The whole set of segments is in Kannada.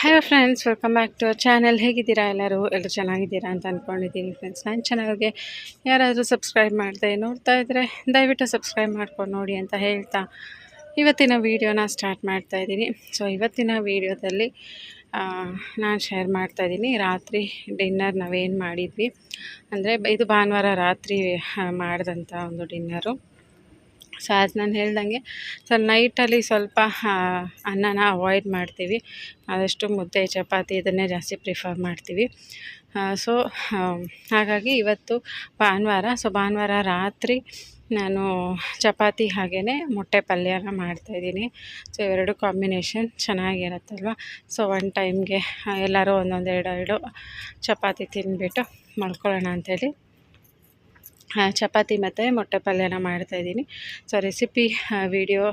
Hi friends welcome back to channel ಹೇಗಿದ್ದೀರಾ ಎಲ್ಲರೂ? ಎಲ್ಲರೂ ಚೆನ್ನಾಗಿದ್ದೀರಾ ಅಂತ ಅಂದ್ಕೊಂಡಿದ್ದೀನಿ ಫ್ರೆಂಡ್ಸ್ ನನ್ನ ಚಾನಲ್ಗೆ ಯಾರಾದರೂ ಸಬ್ಸ್ಕ್ರೈಬ್ ಮಾಡ್ತಾ ನೋಡ್ತಾ ಇದ್ದರೆ ದಯವಿಟ್ಟು ಸಬ್ಸ್ಕ್ರೈಬ್ ಮಾಡ್ಕೊಂಡು ನೋಡಿ ಅಂತ ಹೇಳ್ತಾ ಇವತ್ತಿನ ವೀಡಿಯೋನ ಸ್ಟಾರ್ಟ್ ಮಾಡ್ತಾ ಇದ್ದೀನಿ. ಸೊ ಇವತ್ತಿನ ವೀಡಿಯೋದಲ್ಲಿ ನಾನು ಶೇರ್ ಮಾಡ್ತಾ ಇದ್ದೀನಿ. ರಾತ್ರಿ ಡಿನ್ನರ್ ನಾವೇನು ಮಾಡಿದ್ವಿ? ಅಂದರೆ, ಇದು ಭಾನುವಾರ ರಾತ್ರಿ ಮಾಡಿದಂಥ ಒಂದು ಡಿನ್ನರು ಸೊ ಅದು ನಾನು ಹೇಳ್ದಂಗೆ. ಸೊ ನೈಟಲ್ಲಿ ಸ್ವಲ್ಪ ಅನ್ನನ ಅವಾಯ್ಡ್ ಮಾಡ್ತೀವಿ. ಆದಷ್ಟು ಮುದ್ದೆ, ಚಪಾತಿ ಇದನ್ನೇ ಜಾಸ್ತಿ ಪ್ರಿಫರ್ ಮಾಡ್ತೀವಿ. ಸೊ ಹಾಗಾಗಿ ಇವತ್ತು ಭಾನುವಾರ, ಸೊ ಭಾನುವಾರ ರಾತ್ರಿ ನಾನು ಚಪಾತಿ ಹಾಗೆಯೇ ಮೊಟ್ಟೆ ಪಲ್ಯನ ಮಾಡ್ತಾಯಿದ್ದೀನಿ ಸೊ ಇವೆರಡು ಕಾಂಬಿನೇಷನ್ ಚೆನ್ನಾಗಿರುತ್ತಲ್ವ? ಸೊ ಒನ್ ಟೈಮ್ಗೆ ಎಲ್ಲರೂ ಒಂದೊಂದು, ಎರಡು ಎರಡು ಚಪಾತಿ ತಿಂದ್ಬಿಟ್ಟು ಮಲ್ಕೊಳ್ಳೋಣ ಅಂಥೇಳಿ ಚಪಾತಿ ಮತ್ತು ಮೊಟ್ಟೆ ಪಲ್ಯನ ಮಾಡ್ತಾಯಿದ್ದೀನಿ ಸೊ ರೆಸಿಪಿ ವಿಡಿಯೋ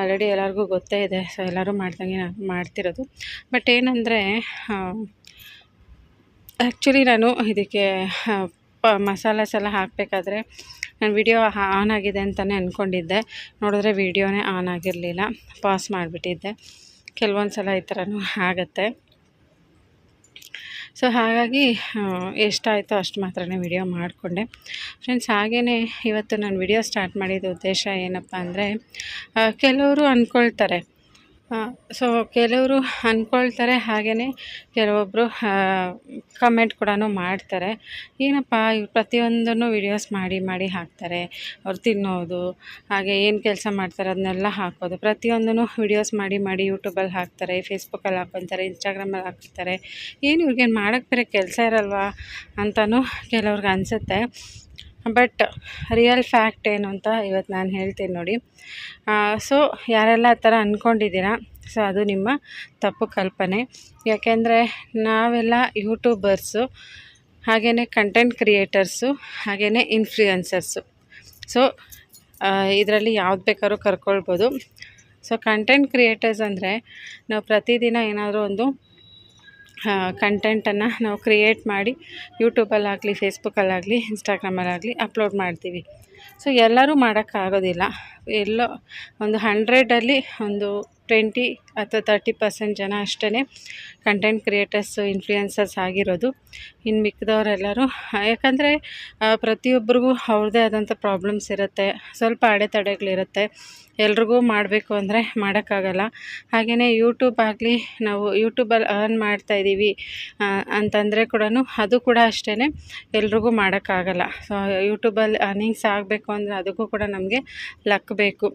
ಆಲ್ರೆಡಿ ಎಲ್ಲರಿಗೂ ಗೊತ್ತೇ ಇದೆ. ಸೊ ಎಲ್ಲರೂ ಮಾಡ್ದಂಗೆ ನಾನು ಮಾಡ್ತಿರೋದು. ಬಟ್ ಏನಂದರೆ ಆ್ಯಕ್ಚುಲಿ ನಾನು ಇದಕ್ಕೆ ಪ, ಮಸಾಲಾಸ್ ಎಲ್ಲ ಹಾಕಬೇಕಾದ್ರೆ ನಾನು ವಿಡಿಯೋ ಆನ್ ಆಗಿದೆ ಅಂತಲೇ ಅಂದ್ಕೊಂಡಿದ್ದೆ ನೋಡಿದ್ರೆ ವಿಡಿಯೋನೇ ಆನ್ ಆಗಿರಲಿಲ್ಲ. ಪಾಸ್ ಮಾಡಿಬಿಟ್ಟಿದ್ದೆ. ಕೆಲವೊಂದು ಸಲ ಈ ಥರನೂ ಆಗುತ್ತೆ. ಸೊ ಹಾಗಾಗಿ ಎಷ್ಟಾಯಿತೋ ಅಷ್ಟು ಮಾತ್ರ ವಿಡಿಯೋ ಮಾಡಿಕೊಂಡೆ. ಫ್ರೆಂಡ್ಸ್ ಹಾಗೇ ಇವತ್ತು ನಾನು ವಿಡಿಯೋ ಸ್ಟಾರ್ಟ್ ಮಾಡಿದ ಉದ್ದೇಶ ಏನಪ್ಪ ಅಂದರೆ ಕೆಲವರು ಅಂದ್ಕೊಳ್ತಾರೆ ಸೊ ಕೆಲವರು ಅಂದ್ಕೊಳ್ತಾರೆ ಹಾಗೆಯೇ ಕೆಲವೊಬ್ಬರು ಕಮೆಂಟ್ ಕೂಡ ಮಾಡ್ತಾರೆ. ಏನಪ್ಪ, ಇವ್ರು ಪ್ರತಿಯೊಂದನ್ನು ವೀಡಿಯೋಸ್ ಮಾಡಿ ಮಾಡಿ ಹಾಕ್ತಾರೆ. ಅವ್ರು ತಿನ್ನೋದು, ಹಾಗೆ ಏನು ಕೆಲಸ ಮಾಡ್ತಾರೆ ಅದನ್ನೆಲ್ಲ ಹಾಕೋದು. ಪ್ರತಿಯೊಂದನ್ನು ವೀಡಿಯೋಸ್ ಮಾಡಿ ಮಾಡಿ ಯೂಟ್ಯೂಬಲ್ಲಿ ಹಾಕ್ತಾರೆ ಫೇಸ್ಬುಕ್ಕಲ್ಲಿ ಹಾಕ್ಕೊತಾರೆ ಇನ್ಸ್ಟಾಗ್ರಾಮಲ್ಲಿ ಹಾಕ್ತಾರೆ. ಏನು ಇವ್ರಿಗೇನು ಮಾಡೋಕ್ಕೆ ಬೇರೆ ಕೆಲಸ ಇರಲ್ವಾ ಅಂತಲೂ ಕೆಲವ್ರಿಗೆ ಅನಿಸುತ್ತೆ. ಬಟ್ ರಿಯಲ್ ಫ್ಯಾಕ್ಟ್ ಏನು ಅಂತ ಇವತ್ತು ನಾನು ಹೇಳ್ತೀನಿ ನೋಡಿ. ಸೊ ಯಾರೆಲ್ಲ ಆ ಥರ ಅಂದ್ಕೊಂಡಿದ್ದೀರಾ, ಸೊ ಅದು ನಿಮ್ಮ ತಪ್ಪು ಕಲ್ಪನೆ. ಯಾಕೆಂದರೆ ನಾವೆಲ್ಲ ಯೂಟ್ಯೂಬರ್ಸು ಹಾಗೆಯೇ ಕಂಟೆಂಟ್ ಕ್ರಿಯೇಟರ್ಸು ಹಾಗೆಯೇ ಇನ್ಫ್ಲೂಯೆನ್ಸರ್ಸು. ಸೊ ಇದರಲ್ಲಿ ಯಾವ್ದು ಬೇಕಾದ್ರೂ ಕರ್ಕೊಳ್ಬೋದು. ಸೊ, ಕಂಟೆಂಟ್ ಕ್ರಿಯೇಟರ್ಸ್ ಅಂದರೆ ನಾವು ಪ್ರತಿದಿನ ಏನಾದರೂ ಒಂದು ಕಂಟೆಂಟನ್ನು ನಾವು ಕ್ರಿಯೇಟ್ ಮಾಡಿ ಯೂಟ್ಯೂಬಲ್ಲಾಗಲಿ ಫೇಸ್ಬುಕ್ಕಲ್ಲಾಗಲಿ ಇನ್ಸ್ಟಾಗ್ರಾಮಲ್ಲಾಗಲಿ ಅಪ್ಲೋಡ್ ಮಾಡ್ತೀವಿ. ಸೊ ಎಲ್ಲರೂ ಮಾಡೋಕ್ಕಾಗೋದಿಲ್ಲ. ಎಲ್ಲೋ ಒಂದು ಹಂಡ್ರೆಡಲ್ಲಿ ಒಂದು ಟ್ವೆಂಟಿ ಅಥವಾ ತರ್ಟಿ ಪರ್ಸೆಂಟ್ ಜನ ಅಷ್ಟೇ ಕಂಟೆಂಟ್ ಕ್ರಿಯೇಟರ್ಸು ಇನ್ಫ್ಲೂಯೆನ್ಸರ್ಸ್ ಆಗಿರೋದು. ಇನ್ನು ಮಿಕ್ಕಿದವರೆಲ್ಲರೂ ಯಾಕಂದರೆ ಪ್ರತಿಯೊಬ್ಬರಿಗೂ ಅವ್ರದ್ದೇ ಆದಂಥ ಪ್ರಾಬ್ಲಮ್ಸ್ ಇರುತ್ತೆ. ಸ್ವಲ್ಪ ಅಡೆತಡೆಗಳಿರುತ್ತೆ. ಎಲ್ರಿಗೂ ಮಾಡಬೇಕು ಅಂದರೆ ಮಾಡೋಕ್ಕಾಗಲ್ಲ. ಹಾಗೆಯೇ ಯೂಟ್ಯೂಬ್ ಆಗಲಿ, ನಾವು ಯೂಟ್ಯೂಬಲ್ಲಿ ಅರ್ನ್ ಮಾಡ್ತಾಯಿದ್ದೀವಿ ಅಂತಂದರೆ ಕೂಡ ಅದು ಕೂಡ ಅಷ್ಟೇ ಎಲ್ರಿಗೂ ಮಾಡೋಕ್ಕಾಗಲ್ಲ. ಸೊ ಯೂಟ್ಯೂಬಲ್ಲಿ ಅರ್ನಿಂಗ್ಸ್ ಆಗಬೇಕು ಅಂದರೆ ಅದಕ್ಕೂ ಕೂಡ ನಮಗೆ ಲಕ್ ಬೇಕು.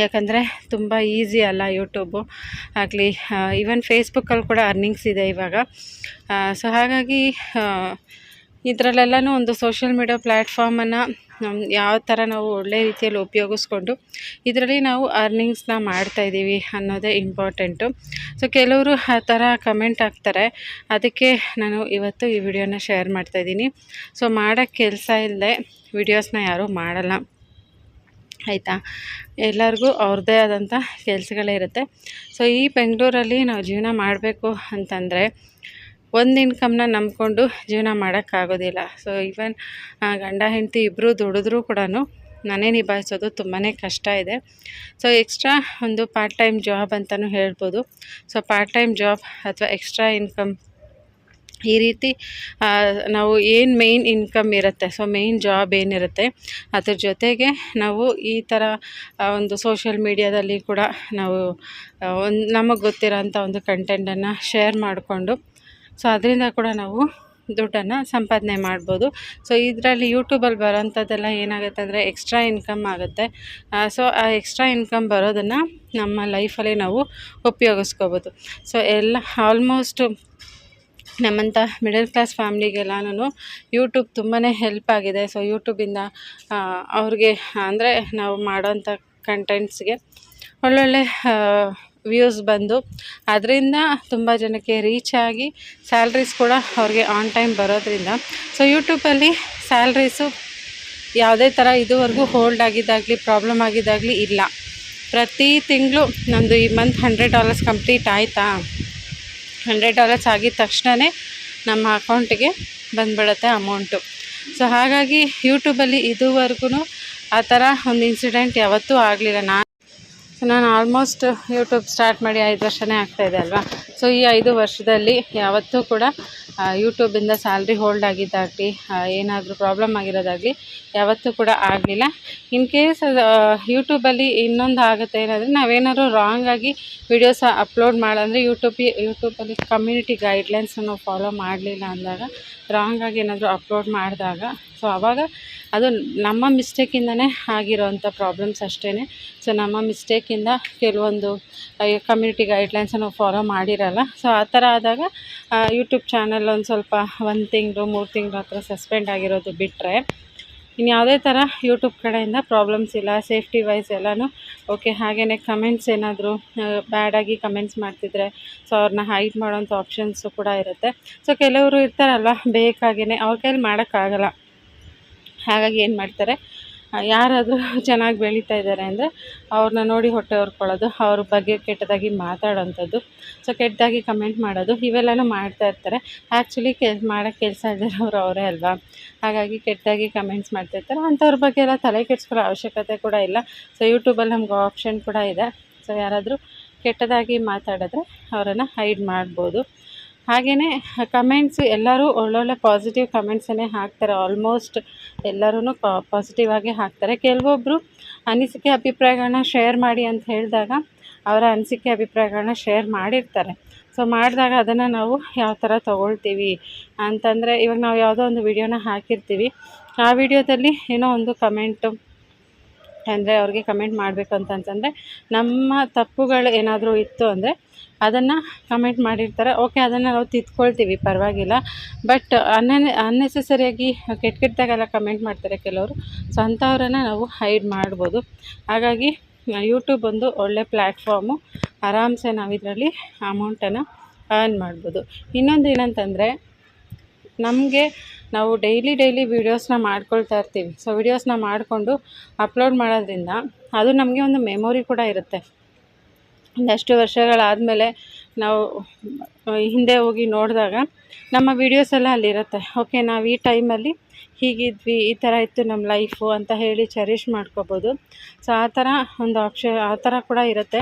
ಯಾಕಂದರೆ ತುಂಬ ಈಸಿ ಅಲ್ಲ ಯೂಟ್ಯೂಬು ಆಗಲಿ ಈವನ್ ಫೇಸ್ಬುಕ್ಕಲ್ಲಿ ಕೂಡ ಅರ್ನಿಂಗ್ಸ್ ಇದೆ ಇವಾಗ. ಸೊ ಹಾಗಾಗಿ ಇದರಲ್ಲೆಲ್ಲನೂ ಒಂದು ಸೋಷಿಯಲ್ ಮೀಡಿಯಾ ಪ್ಲ್ಯಾಟ್ಫಾರ್ಮನ್ನು ಯಾವ ಥರ ನಾವು ಒಳ್ಳೆ ರೀತಿಯಲ್ಲಿ ಉಪಯೋಗಿಸ್ಕೊಂಡು ಇದರಲ್ಲಿ ನಾವು ಅರ್ನಿಂಗ್ಸ್ನ ಮಾಡ್ತಾಯಿದ್ದೀವಿ ಅನ್ನೋದೇ ಇಂಪಾರ್ಟೆಂಟು ಸೊ ಕೆಲವರು ಆ ಥರ ಕಮೆಂಟ್ ಹಾಕ್ತಾರೆ. ಅದಕ್ಕೆ ನಾನು ಇವತ್ತು ಈ ವಿಡಿಯೋನ ಶೇರ್ ಮಾಡ್ತಾಯಿದ್ದೀನಿ ಸೊ ಮಾಡೋಕ್ಕೆ ಕೆಲಸ ಇಲ್ಲದೆ ವಿಡಿಯೋಸ್ನ ಯಾರೂ ಮಾಡಲ್ಲ. ಆಯಿತಾ? ಎಲ್ಲರಿಗೂ ಅವ್ರದ್ದೇ ಆದಂಥ ಕೆಲಸಗಳೇ ಇರುತ್ತೆ. ಸೊ ಈ ಬೆಂಗಳೂರಲ್ಲಿ ನಾವು ಜೀವನ ಮಾಡಬೇಕು ಅಂತಂದರೆ ಒಂದು ಇನ್ಕಮ್ನ ನಂಬಿಕೊಂಡು ಜೀವನ ಮಾಡೋಕ್ಕಾಗೋದಿಲ್ಲ. ಸೊ ಈವನ್ ಗಂಡ, ಹೆಂಡತಿ ಇಬ್ಬರು ದುಡಿದ್ರೂ ಕೂಡ ನಾನೇ ನಿಭಾಯಿಸೋದು ತುಂಬಾ ಕಷ್ಟ ಇದೆ. ಸೊ ಎಕ್ಸ್ಟ್ರಾ ಒಂದು ಪಾರ್ಟ್ ಟೈಮ್ ಜಾಬ್ ಅಂತಲೂ ಹೇಳ್ಬೋದು. ಸೊ ಪಾರ್ಟ್ ಟೈಮ್ ಜಾಬ್ ಅಥವಾ ಎಕ್ಸ್ಟ್ರಾ ಇನ್ಕಮ್ ಈ ರೀತಿ ನಾವು ಏನು ಮೇಯ್ನ್ ಇನ್ಕಮ್ ಇರುತ್ತೆ ಸೊ ಮೇಯ್ನ್ ಜಾಬ್ ಏನಿರುತ್ತೆ, ಅದ್ರ ಜೊತೆಗೆ ನಾವು ಈ ಥರ ಒಂದು ಸೋಷಿಯಲ್ ಮೀಡ್ಯಾದಲ್ಲಿ ಕೂಡ ನಾವು ಒಂದು ನಮಗೆ ಗೊತ್ತಿರೋಂಥ ಒಂದು ಕಂಟೆಂಟನ್ನು ಶೇರ್ ಮಾಡಿಕೊಂಡು ಸೊ ಅದರಿಂದ ಕೂಡ ನಾವು ದುಡ್ಡನ್ನು ಸಂಪಾದನೆ ಮಾಡ್ಬೋದು. ಸೊ ಇದರಲ್ಲಿ ಯೂಟ್ಯೂಬಲ್ಲಿ ಬರೋಂಥದ್ದೆಲ್ಲ ಏನಾಗುತ್ತೆ ಅಂದರೆ ಎಕ್ಸ್ಟ್ರಾ ಇನ್ಕಮ್ ಆಗುತ್ತೆ. ಸೊ ಆ ಎಕ್ಸ್ಟ್ರಾ ಇನ್ಕಮ್ ಬರೋದನ್ನು ನಮ್ಮ ಲೈಫಲ್ಲಿ ನಾವು ಉಪಯೋಗಿಸ್ಕೋಬೋದು. ಸೊ ಎಲ್ಲ ಆಲ್ಮೋಸ್ಟ್ ನಮ್ಮಂಥ ಮಿಡಲ್ ಕ್ಲಾಸ್ ಫ್ಯಾಮ್ಲಿಗೆಲ್ಲನೂ ಯೂಟ್ಯೂಬ್ ತುಂಬಾ ಹೆಲ್ಪ್ ಆಗಿದೆ. ಸೊ ಯೂಟ್ಯೂಬಿಂದ ಅವ್ರಿಗೆ ಅಂದರೆ ನಾವು ಮಾಡೋಂಥ ಕಂಟೆಂಟ್ಸ್ಗೆ ಒಳ್ಳೊಳ್ಳೆ ವ್ಯೂಸ್ ಬಂದು. ಅದರಿಂದ ತುಂಬ ಜನಕ್ಕೆ ರೀಚ್ ಆಗಿ ಸ್ಯಾಲ್ರೀಸ್ ಕೂಡ ಅವ್ರಿಗೆ ಆನ್ ಟೈಮ್ ಬರೋದ್ರಿಂದ. ಸೊ ಯೂಟ್ಯೂಬಲ್ಲಿ ಸ್ಯಾಲ್ರೀಸು ಯಾವುದೇ ಥರ ಇದುವರೆಗೂ ಹೋಲ್ಡ್ ಆಗಿದ್ದಾಗಲಿ ಪ್ರಾಬ್ಲಮ್ ಆಗಿದ್ದಾಗಲಿ ಇಲ್ಲ. ಪ್ರತಿ ತಿಂಗಳು ನಮ್ಮದು ಈ ಮಂತ್ ಹಂಡ್ರೆಡ್ ಡಾಲರ್ಸ್ ಕಂಪ್ಲೀಟ್ ಆಯಿತಾ? ಹಂಡ್ರೆಡ್ ಡಾಲರ್ಸ್ ಆಗಿದ ತಕ್ಷಣವೇ ನಮ್ಮ ಅಕೌಂಟಿಗೆ ಬಂದ್ಬಿಡುತ್ತೆ ಅಮೌಂಟು ಸೊ ಹಾಗಾಗಿ ಯೂಟ್ಯೂಬಲ್ಲಿ ಇದುವರೆಗೂ ಆ ಥರ ಒಂದು ಇನ್ಸಿಡೆಂಟ್ ಯಾವತ್ತೂ ಆಗಲಿಲ್ಲ. ನಾನು ಸೊ ನಾನು ಆಲ್ಮೋಸ್ಟ್ ಯೂಟ್ಯೂಬ್ ಸ್ಟಾರ್ಟ್ ಮಾಡಿ ಐದು ವರ್ಷನೇ ಆಗ್ತಾಯಿದೆ ಅಲ್ವಾ? ಸೊ ಈ ಐದು ವರ್ಷದಲ್ಲಿ ಯಾವತ್ತೂ ಕೂಡ ಯೂಟ್ಯೂಬಿಂದ ಸ್ಯಾಲ್ರಿ ಹೋಲ್ಡ್ ಆಗಿದ್ದಾಗಲಿ ಏನಾದರೂ ಪ್ರಾಬ್ಲಮ್ ಆಗಿರೋದಾಗಲಿ, ಯಾವತ್ತೂ ಕೂಡ ಆಗಲಿಲ್ಲ. ಇನ್ ಕೇಸ್ ಯೂಟ್ಯೂಬಲ್ಲಿ ಇನ್ನೊಂದು ಆಗುತ್ತೆ ಏನಂದರೆ ನಾವೇನಾದ್ರು ರಾಂಗ್ ಆಗಿ ವಿಡಿಯೋಸ್ ಅಪ್ಲೋಡ್ ಮಾಡಂದರೆ ಯೂಟ್ಯೂಬ್ ಯೂಟ್ಯೂಬಲ್ಲಿ ಕಮ್ಯುನಿಟಿ ಗೈಡ್ಲೈನ್ಸ್ ನಾವು ಫಾಲೋ ಮಾಡಲಿಲ್ಲ ಅಂದಾಗ ರಾಂಗ್ ಆಗಿ ಏನಾದರೂ ಅಪ್ಲೋಡ್ ಮಾಡಿದಾಗ ಸೊ ಆವಾಗ ಅದು ನಮ್ಮ ಮಿಸ್ಟೇಕಿಂದನೇ ಆಗಿರೋವಂಥ ಪ್ರಾಬ್ಲಮ್ಸ್ ಅಷ್ಟೇ ಸೊ ನಮ್ಮ ಮಿಸ್ಟೇಕಿಂದ ಕೆಲವೊಂದು ಕಮ್ಯುನಿಟಿ ಗೈಡ್ಲೈನ್ಸನ್ನು ಫಾಲೋ ಮಾಡಿರಲ್ಲ. ಸೊ ಆ ಥರ ಆದಾಗ ಯೂಟ್ಯೂಬ್ ಚಾನಲ್ ಒಂದು ಸ್ವಲ್ಪ ಒಂದು ತಿಂಗಳು, ಮೂರು ತಿಂಗಳು ಹತ್ರ ಸಸ್ಪೆಂಡ್ ಆಗಿರೋದು ಬಿಟ್ಟರೆ ಇನ್ನು ಯಾವುದೇ ಥರ ಯೂಟ್ಯೂಬ್ ಕಡೆಯಿಂದ ಪ್ರಾಬ್ಲಮ್ಸ್ ಇಲ್ಲ ಸೇಫ್ಟಿ ವೈಸ್ ಎಲ್ಲನೂ ಓಕೆ ಹಾಗೆಯೇ ಕಮೆಂಟ್ಸ್ ಏನಾದರೂ ಬ್ಯಾಡಾಗಿ ಕಮೆಂಟ್ಸ್ ಮಾಡ್ತಿದ್ರೆ ಸೊ ಅವ್ರನ್ನ ಹೈಡ್ ಮಾಡೋಂಥ ಆಪ್ಷನ್ಸು ಕೂಡ ಇರುತ್ತೆ. ಸೊ ಕೆಲವರು ಇರ್ತಾರಲ್ವ ಬೇಕಾಗೇ ಅವ್ರ ಕೈಲಿ ಮಾಡೋಕ್ಕಾಗಲ್ಲ. ಹಾಗಾಗಿ ಏನು ಮಾಡ್ತಾರೆ ಯಾರಾದರೂ ಚೆನ್ನಾಗಿ ಬೆಳೀತಾ ಇದ್ದಾರೆ ಅಂದರೆ ಅವ್ರನ್ನ ನೋಡಿ ಹೊಟ್ಟೆ ಹೊರ್ಕೊಳ್ಳೋದು, ಅವ್ರ ಬಗ್ಗೆ ಕೆಟ್ಟದಾಗಿ ಮಾತಾಡೋಂಥದ್ದು. ಸೊ ಕೆಟ್ಟದಾಗಿ ಕಮೆಂಟ್ ಮಾಡೋದು, ಇವೆಲ್ಲನೂ ಮಾಡ್ತಾ ಇರ್ತಾರೆ. ಆ್ಯಕ್ಚುಲಿ ಕೆ, ಮಾಡೋ ಕೆಲಸ ಇದ್ದಿರೋರು ಅವರೇ ಅಲ್ವಾ? ಹಾಗಾಗಿ ಕೆಟ್ಟದಾಗಿ ಕಮೆಂಟ್ಸ್ ಮಾಡ್ತಿರ್ತಾರೆ ಅಂಥವ್ರ ಬಗ್ಗೆ ಎಲ್ಲ ತಲೆ ಕೆಡಿಸ್ಕೊಳ್ಳೋ ಅವಶ್ಯಕತೆ ಕೂಡ ಇಲ್ಲ. ಸೊ ಯೂಟ್ಯೂಬಲ್ಲಿ ನಮ್ಗೆ ಆಪ್ಷನ್ ಕೂಡ ಇದೆ. ಸೊ ಯಾರಾದರೂ ಕೆಟ್ಟದಾಗಿ ಮಾತಾಡಿದ್ರೆ ಅವರನ್ನು ಹೈಡ್ ಮಾಡ್ಬೋದು. ಹಾಗೆಯೇ ಕಮೆಂಟ್ಸು ಎಲ್ಲರೂ ಒಳ್ಳೊಳ್ಳೆ ಪಾಸಿಟಿವ್ ಕಮೆಂಟ್ಸನ್ನೇ ಹಾಕ್ತಾರೆ. ಆಲ್ಮೋಸ್ಟ್ ಎಲ್ಲರೂ ಪಾಸಿಟಿವ್ ಆಗಿ ಹಾಕ್ತಾರೆ. ಕೆಲವೊಬ್ಬರು ಅನಿಸಿಕೆ ಅಭಿಪ್ರಾಯಗಳನ್ನ ಶೇರ್ ಮಾಡಿ ಅಂತ ಹೇಳಿದಾಗ ಅವರ ಅನಿಸಿಕೆ ಅಭಿಪ್ರಾಯಗಳನ್ನ ಶೇರ್ ಮಾಡಿರ್ತಾರೆ. ಸೊ ಮಾಡಿದಾಗ ಅದನ್ನು ನಾವು ಯಾವ ಥರ ತೊಗೊಳ್ತೀವಿ ಅಂತಂದರೆ ಇವಾಗ ನಾವು ಯಾವುದೋ ಒಂದು ವಿಡಿಯೋನ ಹಾಕಿರ್ತೀವಿ. ಆ ವಿಡಿಯೋದಲ್ಲಿ ಏನೋ ಒಂದು ಕಮೆಂಟು ಅಂದರೆ ಅವ್ರಿಗೆ ಕಮೆಂಟ್ ಮಾಡಬೇಕು ಅಂತಂತಂದರೆ ನಮ್ಮ ತಪ್ಪುಗಳು ಏನಾದರೂ ಇತ್ತು ಅಂದರೆ ಅದನ್ನು ಕಮೆಂಟ್ ಮಾಡಿರ್ತಾರೆ. ಓಕೆ ಅದನ್ನು ನಾವು ತಿದ್ಕೊಳ್ತೀವಿ, ಪರವಾಗಿಲ್ಲ. ಬಟ್ ಅನ್ನೆ ಅನ್ನೆಸೆಸರಿಯಾಗಿ ಕೆಟ್ಟ ಕೆಟ್ಟದಾಗೆಲ್ಲ ಕಮೆಂಟ್ ಮಾಡ್ತಾರೆ ಕೆಲವರು. ಸೊ ಅಂಥವ್ರನ್ನು ನಾವು ಹೈಡ್ ಮಾಡ್ಬೋದು. ಹಾಗಾಗಿ ಯೂಟ್ಯೂಬ್ ಒಂದು ಒಳ್ಳೆ ಪ್ಲ್ಯಾಟ್ಫಾರ್ಮು ಆರಾಮ್ಸೆ ನಾವು ಇದರಲ್ಲಿ ಅಮೌಂಟನ್ನು ಅರ್ನ್ ಮಾಡ್ಬೋದು. ಇನ್ನೊಂದು ಏನಂತಂದರೆ ನಮಗೆ ನಾವು ಡೈಲಿ ಡೈಲಿ ವೀಡಿಯೋಸ್ನ ಮಾಡ್ಕೊಳ್ತಾ ಇರ್ತೀವಿ. ಸೊ ವೀಡಿಯೋಸ್ನ ಮಾಡಿಕೊಂಡು ಅಪ್ಲೋಡ್ ಮಾಡೋದ್ರಿಂದ ಅದು ನಮಗೆ ಒಂದು ಮೆಮೊರಿ ಕೂಡ ಇರುತ್ತೆ. ಒಂದಷ್ಟು ವರ್ಷಗಳಾದಮೇಲೆ ನಾವು ಹಿಂದೆ ಹೋಗಿ ನೋಡಿದಾಗ ನಮ್ಮ ವೀಡಿಯೋಸ್ ಎಲ್ಲ ಅಲ್ಲಿರುತ್ತೆ. ಓಕೆ ನಾವು ಈ ಟೈಮಲ್ಲಿ ಹೀಗಿದ್ವಿ, ಈ ಥರ ಇತ್ತು ನಮ್ಮ ಲೈಫು ಅಂತ ಹೇಳಿ ಚೆರಿಷ್ ಮಾಡ್ಕೋಬೋದು. ಸೊ ಆ ಥರ ಒಂದು ಆಪ್ಷನ್ ಆ ಥರ ಕೂಡ ಇರುತ್ತೆ.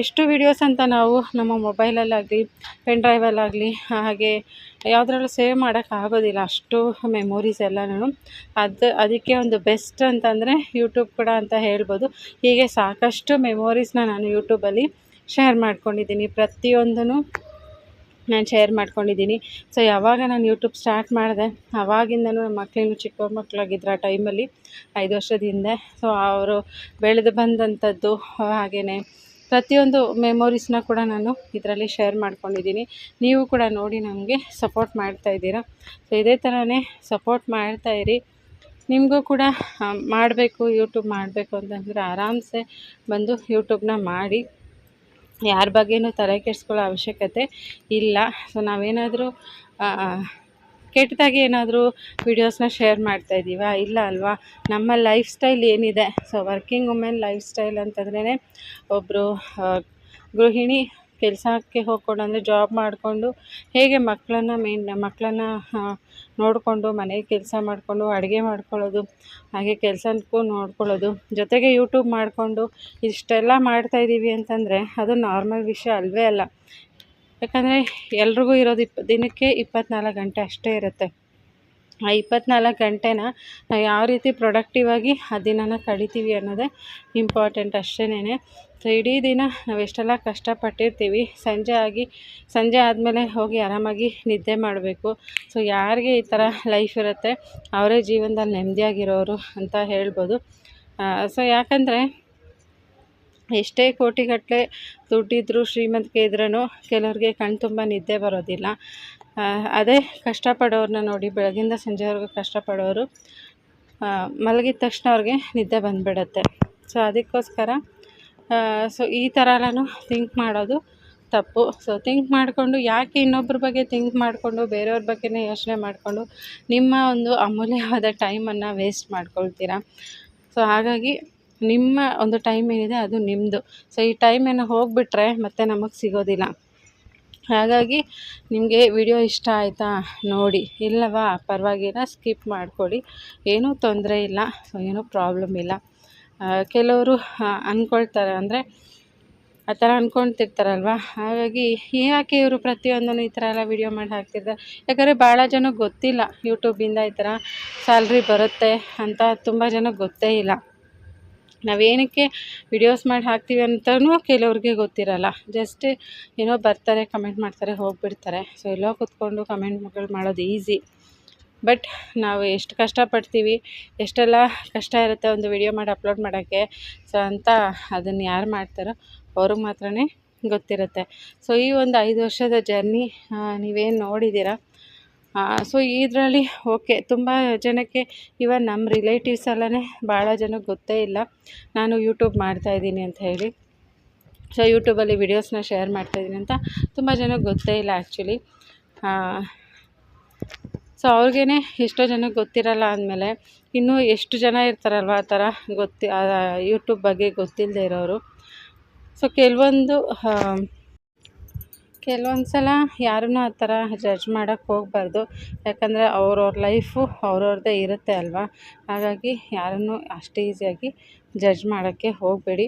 ಎಷ್ಟು ವೀಡಿಯೋಸ್ ಅಂತ ನಾವು ನಮ್ಮ ಮೊಬೈಲಲ್ಲಾಗಲಿ ಪೆನ್ ಡ್ರೈವಲ್ಲಾಗಲಿ ಹಾಗೆ ಯಾವುದ್ರಲ್ಲೂ ಸೇವ್ ಮಾಡೋಕ್ಕಾಗೋದಿಲ್ಲ ಅಷ್ಟು ಮೆಮೊರೀಸ್ ಎಲ್ಲನೂ. ಅದು, ಅದಕ್ಕೆ ಒಂದು ಬೆಸ್ಟ್ ಅಂತಂದರೆ ಯೂಟ್ಯೂಬ್ ಕೂಡ ಅಂತ ಹೇಳ್ಬೋದು. ಹೀಗೆ ಸಾಕಷ್ಟು ಮೆಮೊರೀಸ್ನ ನಾನು ಯೂಟ್ಯೂಬಲ್ಲಿ ಶೇರ್ ಮಾಡ್ಕೊಂಡಿದ್ದೀನಿ. ಪ್ರತಿಯೊಂದೂ ನಾನು ಶೇರ್ ಮಾಡ್ಕೊಂಡಿದ್ದೀನಿ. ಸೊ ಯಾವಾಗ ನಾನು ಯೂಟ್ಯೂಬ್ ಸ್ಟಾರ್ಟ್ ಮಾಡಿದೆ ಆವಾಗಿಂದನೂ ನಮ್ಮ ಮಕ್ಕಳಿನ್ನು ಚಿಕ್ಕ ಮಕ್ಕಳಾಗಿದ್ರು ಆ ಟೈಮಲ್ಲಿ ಐದು ವರ್ಷದ ಹಿಂದೆ ಸೊ ಅವರು ಬೆಳೆದು ಬಂದಂಥದ್ದು ಹಾಗೆಯೇ ಪ್ರತಿಯೊಂದು ಮೆಮೊರೀಸ್ನ ಕೂಡ ನಾನು ಇದರಲ್ಲಿ ಶೇರ್ ಮಾಡ್ಕೊಂಡಿದ್ದೀನಿ. ನೀವು ಕೂಡ ನೋಡಿ ನಮಗೆ ಸಪೋರ್ಟ್ ಮಾಡ್ತಾ ಇದ್ದೀರಾ. ಸೊ ಇದೇ ಥರನೇ ಸಪೋರ್ಟ್ ಮಾಡ್ತಾಯಿರಿ ನಿಮಗೂ ಕೂಡ ಮಾಡಬೇಕು ಯೂಟ್ಯೂಬ್ ಮಾಡಬೇಕು ಅಂತಂದರೆ ಆರಾಮ್ಸೆ ಬಂದು ಯೂಟ್ಯೂಬ್ನ ಮಾಡಿ. ಯಾರ ಬಗ್ಗೆಯೂ ತಲೆ ಕೆಡಿಸ್ಕೊಳ್ಳೋ ಅವಶ್ಯಕತೆ ಇಲ್ಲ. ಸೊ ನಾವೇನಾದರೂ ಕೆಟ್ಟದಾಗಿ ಏನಾದರೂ ವಿಡಿಯೋಸ್ನ ಶೇರ್ ಮಾಡ್ತಾಯಿದ್ದೀವ ಇಲ್ಲ ಅಲ್ವಾ? ನಮ್ಮ ಲೈಫ್ ಸ್ಟೈಲ್ ಏನಿದೆ? So working women lifestyle ಅಂತಂದ್ರೇ ಒಬ್ಬರು ಗೃಹಿಣಿ ಕೆಲಸಕ್ಕೆ ಹೋಗ್ಕೊಂಡು ಅಂದರೆ ಜಾಬ್ ಮಾಡಿಕೊಂಡು ಹೇಗೆ ಮಕ್ಕಳನ್ನ ಮೇನ್ ಮಕ್ಕಳನ್ನ ನೋಡಿಕೊಂಡು ಮನೆ ಕೆಲಸ ಮಾಡಿಕೊಂಡು ಅಡುಗೆ ಮಾಡ್ಕೊಳ್ಳೋದು, ಹಾಗೆ ಕೆಲಸಕ್ಕೂ ನೋಡ್ಕೊಳ್ಳೋದು, ಜೊತೆಗೆ ಯೂಟ್ಯೂಬ್ ಮಾಡಿಕೊಂಡು ಇಷ್ಟೆಲ್ಲ ಮಾಡ್ತಾಯಿದ್ದೀವಿ ಅಂತಂದರೆ ಅದು ನಾರ್ಮಲ್ ವಿಷಯ ಅಲ್ಲವೇ ಅಲ್ಲ. ಯಾಕಂದರೆ ಎಲ್ರಿಗೂ ಇರೋದು ಇಪ್ಪ, ದಿನಕ್ಕೆ ಇಪ್ಪತ್ನಾಲ್ಕು ಗಂಟೆ ಅಷ್ಟೇ ಇರುತ್ತೆ. ಆ ಇಪ್ಪತ್ನಾಲ್ಕು ಗಂಟೆನ ನಾವು ಯಾವ ರೀತಿ ಪ್ರೊಡಕ್ಟಿವ್ ಆಗಿ ಆ ದಿನನ ಕಳಿತೀವಿ ಅನ್ನೋದೇ ಇಂಪಾರ್ಟೆಂಟ್ ಅಷ್ಟೇನೆ ಸೊ ಇಡೀ ದಿನ ನಾವು ಎಷ್ಟೆಲ್ಲ ಕಷ್ಟಪಟ್ಟಿರ್ತೀವಿ, ಸಂಜೆ ಆಗಿ, ಸಂಜೆ ಆದಮೇಲೆ ಹೋಗಿ ಆರಾಮಾಗಿ ನಿದ್ದೆ ಮಾಡಬೇಕು. ಸೊ ಯಾರಿಗೆ ಈ ಥರ ಲೈಫ್ ಇರುತ್ತೆ, ಅವರೇ ಜೀವನದಲ್ಲಿ ನೆಮ್ಮದಿಯಾಗಿರೋರು ಅಂತ ಹೇಳ್ಬೋದು. ಸೊ ಯಾಕಂದರೆ ಎಷ್ಟೇ ಕೋಟಿಗಟ್ಟಲೆ ದುಡ್ಡಿದ್ರು ಶ್ರೀಮಂತಿಕೆ ಇದ್ರೂ ಕೆಲವ್ರಿಗೆ ಕಣ್ಣು ತುಂಬ ನಿದ್ದೆ ಬರೋದಿಲ್ಲ. ಅದೇ ಕಷ್ಟಪಡೋರನ್ನ ನೋಡಿ ಬೆಳಗಿಂದ ಸಂಜೆವರೆಗೂ ಕಷ್ಟಪಡೋರು ಮಲಗಿದ ತಕ್ಷಣ ಅವ್ರಿಗೆ ನಿದ್ದೆ ಬಂದುಬಿಡತ್ತೆ. ಸೊ ಅದಕ್ಕೋಸ್ಕರ ಸೊ ಈ ಥರ ಎಲ್ಲನೂ ಥಿಂಕ್ ಮಾಡೋದು ತಪ್ಪು. ಸೊ ಥಿಂಕ್ ಮಾಡಿಕೊಂಡು ಯಾಕೆ ಇನ್ನೊಬ್ರ ಬಗ್ಗೆ ಥಿಂಕ್ ಮಾಡಿಕೊಂಡು ಬೇರೆಯವ್ರ ಬಗ್ಗೆನೇ ಯೋಚನೆ ಮಾಡಿಕೊಂಡು ನಿಮ್ಮ ಒಂದು ಅಮೂಲ್ಯವಾದ ಟೈಮನ್ನು ವೇಸ್ಟ್ ಮಾಡ್ಕೊಳ್ತೀರ? ಸೊ ಹಾಗಾಗಿ ನಿಮ್ಮ ಒಂದು ಟೈಮ್ ಏನಿದೆ ಅದು ನಿಮ್ಮದು ಸೊ ಈ ಟೈಮ್ ಏನೋ ಹೋಗಿಬಿಟ್ರೆ ಮತ್ತೆ ನಮಗೆ ಸಿಗೋದಿಲ್ಲ. ಹಾಗಾಗಿ ನಿಮಗೆ ವಿಡಿಯೋ ಇಷ್ಟ ಆಯಿತಾ? ನೋಡಿ. ಇಲ್ಲವಾ? ಪರವಾಗಿಲ್ಲ. ಸ್ಕಿಪ್ ಮಾಡಿಕೊಡಿ. ಏನೂ ತೊಂದರೆ ಇಲ್ಲ. ಸೊ ಏನೂ ಪ್ರಾಬ್ಲಮ್ ಇಲ್ಲ. ಕೆಲವರು ಅಂದ್ಕೊಳ್ತಾರೆ ಅಂದರೆ ಆ ಥರ ಅಂದ್ಕೊಳ್ತಿರ್ತಾರಲ್ವ ಹಾಗಾಗಿ ಯಾಕೆ ಇವರು ಪ್ರತಿಯೊಂದನ್ನು ಈ ಥರ ಎಲ್ಲ ವೀಡಿಯೋ ಮಾಡಿ ಹಾಕ್ತಿರ್ತಾರೆ? ಯಾಕಂದರೆ ಭಾಳ ಜನಕ್ಕೆ ಗೊತ್ತಿಲ್ಲ ಯೂಟ್ಯೂಬಿಂದ ಈ ಥರ ಸ್ಯಾಲ್ರಿ ಬರುತ್ತೆ ಅಂತ ತುಂಬ ಜನಕ್ಕೆ ಗೊತ್ತೇ ಇಲ್ಲ. ನಾವೇನಕ್ಕೆ ವಿಡಿಯೋಸ್ ಮಾಡಿ ಹಾಕ್ತೀವಿ ಅಂತಲೂ ಕೆಲವ್ರಿಗೆ ಗೊತ್ತಿರಲ್ಲ. ಜಸ್ಟ್ ಏನೋ ಬರ್ತಾರೆ ಕಮೆಂಟ್ ಮಾಡ್ತಾರೆ, ಹೋಗಿಬಿಡ್ತಾರೆ. ಸೊ ಎಲ್ಲೋ ಕೂತ್ಕೊಂಡು ಕಮೆಂಟ್ಗಳು ಮಾಡೋದು ಈಸಿ ಬಟ್ ನಾವು ಎಷ್ಟು ಕಷ್ಟಪಡ್ತೀವಿ, ಎಷ್ಟೆಲ್ಲ ಕಷ್ಟ ಇರುತ್ತೆ ಒಂದು ವಿಡಿಯೋ ಮಾಡಿ ಅಪ್ಲೋಡ್ ಮಾಡೋಕ್ಕೆ. ಸೊ ಅಂತ ಅದನ್ನು ಯಾರು ಮಾಡ್ತಾರೋ ಅವ್ರಿಗೆ ಮಾತ್ರ ಗೊತ್ತಿರುತ್ತೆ. ಸೊ ಈ ಒಂದು ಐದು ವರ್ಷದ ಜರ್ನಿ ನೀವೇನು ನೋಡಿದ್ದೀರ? ಸೊ ಇದರಲ್ಲಿ ಓಕೆ ತುಂಬ ಜನಕ್ಕೆ ಇವನ್ ನಮ್ಮ ರಿಲೇಟಿವ್ಸ್ ಎಲ್ಲನೇ ಭಾಳ ಜನಕ್ಕೆ ಗೊತ್ತೇ ಇಲ್ಲ. ನಾನು ಯೂಟ್ಯೂಬ್ ಮಾಡ್ತಾಯಿದ್ದೀನಿ ಅಂತ ಹೇಳಿ. ಸೊ ಯೂಟ್ಯೂಬಲ್ಲಿ ವಿಡಿಯೋಸ್ನ ಶೇರ್ ಮಾಡ್ತಾಯಿದ್ದೀನಿ ಅಂತ ತುಂಬ ಜನಕ್ಕೆ ಗೊತ್ತೇ ಇಲ್ಲ ಆ್ಯಕ್ಚುಲಿ ಸೊ ಅವ್ರಿಗೇ ಎಷ್ಟೋ ಜನಕ್ಕೆ ಗೊತ್ತಿರಲ್ಲ ಅಂದಮೇಲೆ ಇನ್ನೂ ಎಷ್ಟು ಜನ ಇರ್ತಾರಲ್ವ ಆ ಥರ ಗೊತ್ತಿ ಯೂಟ್ಯೂಬ್ ಬಗ್ಗೆ ಗೊತ್ತಿಲ್ಲದೆ ಇರೋರು. ಸೊ ಕೆಲವೊಂದು ಕೆಲವೊಂದು ಸಲ ಯಾರನ್ನೂ ಆ ಥರ ಜಡ್ಜ್ ಮಾಡೋಕ್ಕೆ ಹೋಗಬಾರ್ದು. ಯಾಕಂದರೆ ಅವ್ರವ್ರ ಲೈಫು ಅವ್ರವ್ರದ್ದೇ ಇರುತ್ತೆ ಅಲ್ವಾ? ಹಾಗಾಗಿ ಯಾರನ್ನೂ ಅಷ್ಟು ಈಸಿಯಾಗಿ ಜಡ್ಜ್ ಮಾಡೋಕ್ಕೆ ಹೋಗಬೇಡಿ.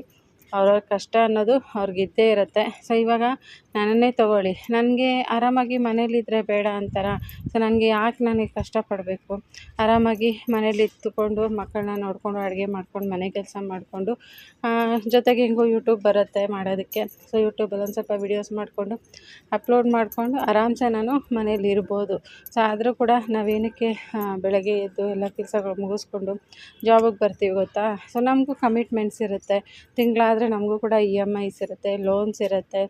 ಅವ್ರವ್ರ ಕಷ್ಟ ಅನ್ನೋದು ಅವ್ರಿಗಿದ್ದೇ ಇರುತ್ತೆ. ಸೊ ಇವಾಗ ನನ್ನನ್ನೇ ತಗೊಳ್ಳಿ. ನನಗೆ ಆರಾಮಾಗಿ ಮನೇಲಿದ್ದರೆ ಬೇಡ ಅಂತಾರ. ಸೊ ನನಗೆ ಯಾಕೆ ನನಗೆ ಕಷ್ಟಪಡಬೇಕು ಆರಾಮಾಗಿ ಮನೇಲಿ ಇದ್ದುಕೊಂಡು ಮಕ್ಕಳನ್ನ ನೋಡಿಕೊಂಡು ಅಡುಗೆ ಮಾಡ್ಕೊಂಡು ಮನೆ ಕೆಲಸ ಮಾಡಿಕೊಂಡು ಜೊತೆಗೆ ಹೆಂಗೋ ಯೂಟ್ಯೂಬ್ ಬರುತ್ತೆ ಮಾಡೋದಕ್ಕೆ. ಸೊ ಯೂಟ್ಯೂಬಲ್ಲಿ ಒಂದು ಸ್ವಲ್ಪ ವೀಡಿಯೋಸ್ ಮಾಡಿಕೊಂಡು ಅಪ್ಲೋಡ್ ಮಾಡಿಕೊಂಡು ಆರಾಮ್ಸೆ ನಾನು ಮನೇಲಿ ಇರ್ಬೋದು. ಸೊ ಆದರೂ ಕೂಡ ನಾವೇನಕ್ಕೆ ಬೆಳಗ್ಗೆ ಎದ್ದು ಎಲ್ಲ ಕೆಲಸಗಳು ಮುಗಿಸ್ಕೊಂಡು ಜಾಬಿಗೆ ಬರ್ತೀವಿ ಗೊತ್ತಾ? ಸೊ ನಮಗೂ ಕಮಿಟ್ಮೆಂಟ್ಸ್ ಇರುತ್ತೆ. ತಿಂಗಳಾದರೆ ನಮಗೂ ಕೂಡ ಇ ಎಂ ಐಸ್ ಇರುತ್ತೆ ಲೋನ್ಸ್ ಇರುತ್ತೆ.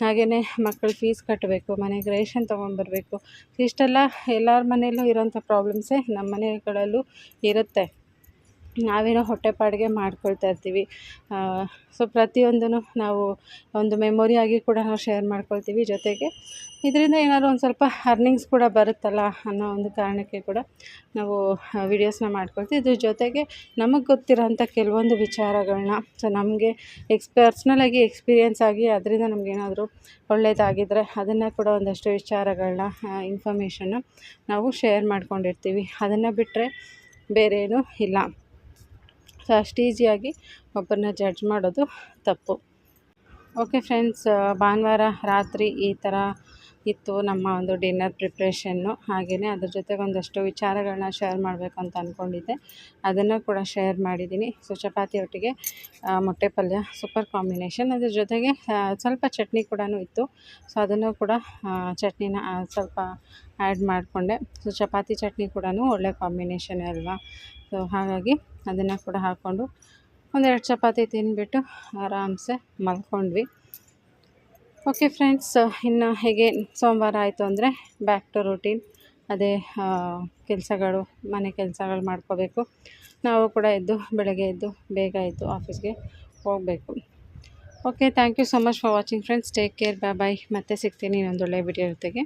ಹಾಗೆಯೇ ಮಕ್ಕಳ ಫೀಸ್ ಕಟ್ಟಬೇಕು ಮನೆಗೆ ರೇಷನ್ ತೊಗೊಂಬರ್ಬೇಕು ಇಷ್ಟೆಲ್ಲ ಎಲ್ಲರ ಮನೆಯಲ್ಲೂ ಇರೋಂಥ ಪ್ರಾಬ್ಲಮ್ಸೇ ನಮ್ಮ ಮನೆಗಳಲ್ಲೂ ಇರುತ್ತೆ. ನಾವೇನೋ ಹೊಟ್ಟೆಪಾಡಿಗೆ ಮಾಡ್ಕೊಳ್ತಾ ಇರ್ತೀವಿ. ಸೊ ಪ್ರತಿಯೊಂದೂ ನಾವು ಒಂದು ಮೆಮೊರಿಯಾಗಿ ಕೂಡ ನಾವು ಶೇರ್ ಮಾಡ್ಕೊಳ್ತೀವಿ ಜೊತೆಗೆ. ಇದರಿಂದ ಏನಾದ್ರು ಒಂದು ಸ್ವಲ್ಪ ಅರ್ನಿಂಗ್ಸ್ ಕೂಡ ಬರುತ್ತಲ್ಲ ಅನ್ನೋ ಒಂದು ಕಾರಣಕ್ಕೆ ಕೂಡ ನಾವು ವೀಡಿಯೋಸ್ನ ಮಾಡ್ಕೊಳ್ತೀವಿ. ಇದ್ರ ಜೊತೆಗೆ ನಮಗೆ ಗೊತ್ತಿರೋಂಥ ಕೆಲವೊಂದು ವಿಚಾರಗಳನ್ನ ಸೊ ನಮಗೆ ಎಕ್ಸ್ ಪರ್ಸ್ನಲಾಗಿ ಎಕ್ಸ್ಪೀರಿಯೆನ್ಸ್ ಆಗಿ ಅದರಿಂದ ನಮಗೇನಾದರೂ ಒಳ್ಳೆಯದಾಗಿದ್ದರೆ ಅದನ್ನು ಕೂಡ ಒಂದಷ್ಟು ವಿಚಾರಗಳನ್ನ ಇನ್ಫಾರ್ಮೇಷನ್ನ ನಾವು ಶೇರ್ ಮಾಡ್ಕೊಂಡಿರ್ತೀವಿ. ಅದನ್ನು ಬಿಟ್ಟರೆ ಬೇರೇನೂ ಇಲ್ಲ. ಸೊ ಅಷ್ಟು ಈಸಿಯಾಗಿ ಒಬ್ಬರನ್ನ ಜಡ್ಜ್ ಮಾಡೋದು ತಪ್ಪು. ಓಕೆ ಫ್ರೆಂಡ್ಸ್ ಭಾನುವಾರ ರಾತ್ರಿ ಈ ಥರ ಇತ್ತು ನಮ್ಮ ಒಂದು ಡಿನ್ನರ್ ಪ್ರಿಪ್ರೇಷನ್ನು ಹಾಗೆಯೇ ಅದ್ರ ಜೊತೆಗೆ ಒಂದಷ್ಟು ವಿಚಾರಗಳನ್ನ ಶೇರ್ ಮಾಡಬೇಕು ಅಂತ ಅಂದ್ಕೊಂಡಿದ್ದೆ ಅದನ್ನು ಕೂಡ ಶೇರ್ ಮಾಡಿದ್ದೀನಿ. ಸೊ ಚಪಾತಿ ಒಟ್ಟಿಗೆ ಮೊಟ್ಟೆ ಪಲ್ಯ ಸೂಪರ್ ಕಾಂಬಿನೇಷನ್ ಅದ್ರ ಜೊತೆಗೆ ಸ್ವಲ್ಪ ಚಟ್ನಿ ಕೂಡ ಇತ್ತು. ಸೊ ಅದನ್ನು ಕೂಡ ಚಟ್ನಿನ ಸ್ವಲ್ಪ ಆ್ಯಡ್ ಮಾಡಿಕೊಂಡೆ. ಸೊ ಚಪಾತಿ ಚಟ್ನಿ ಕೂಡ ಒಳ್ಳೆ ಕಾಂಬಿನೇಷನ್ ಅಲ್ವಾ? ಸೊ ಹಾಗಾಗಿ ಅದನ್ನು ಕೂಡ ಹಾಕ್ಕೊಂಡು ಒಂದೆರಡು ಚಪಾತಿ ತಿಂದುಬಿಟ್ಟು ಆರಾಮ್ಸೆ ಮಲ್ಕೊಂಡ್ವಿ. ಓಕೆ ಫ್ರೆಂಡ್ಸ್ ಇನ್ನು ಹೇಗೆ ಸೋಮವಾರ ಆಯಿತು ಅಂದರೆ ಬ್ಯಾಕ್ ಟು ರೂಟೀನ್ ಅದೇ ಕೆಲಸಗಳು, ಮನೆ ಕೆಲಸಗಳು ಮಾಡ್ಕೋಬೇಕು. ನಾವು ಕೂಡ ಎದ್ದು ಬೆಳಗ್ಗೆ ಎದ್ದು ಬೇಗ ಎದ್ದು ಆಫೀಸ್ಗೆ ಹೋಗಬೇಕು. Okay thank you so much for watching friends take care bye bye ಮತ್ತೆ ಸಿಗ್ತೀನಿ ಇನ್ನೊಂದು ಒಳ್ಳೆಯ ವಿಡಿಯೋ ಜೊತೆಗೆ.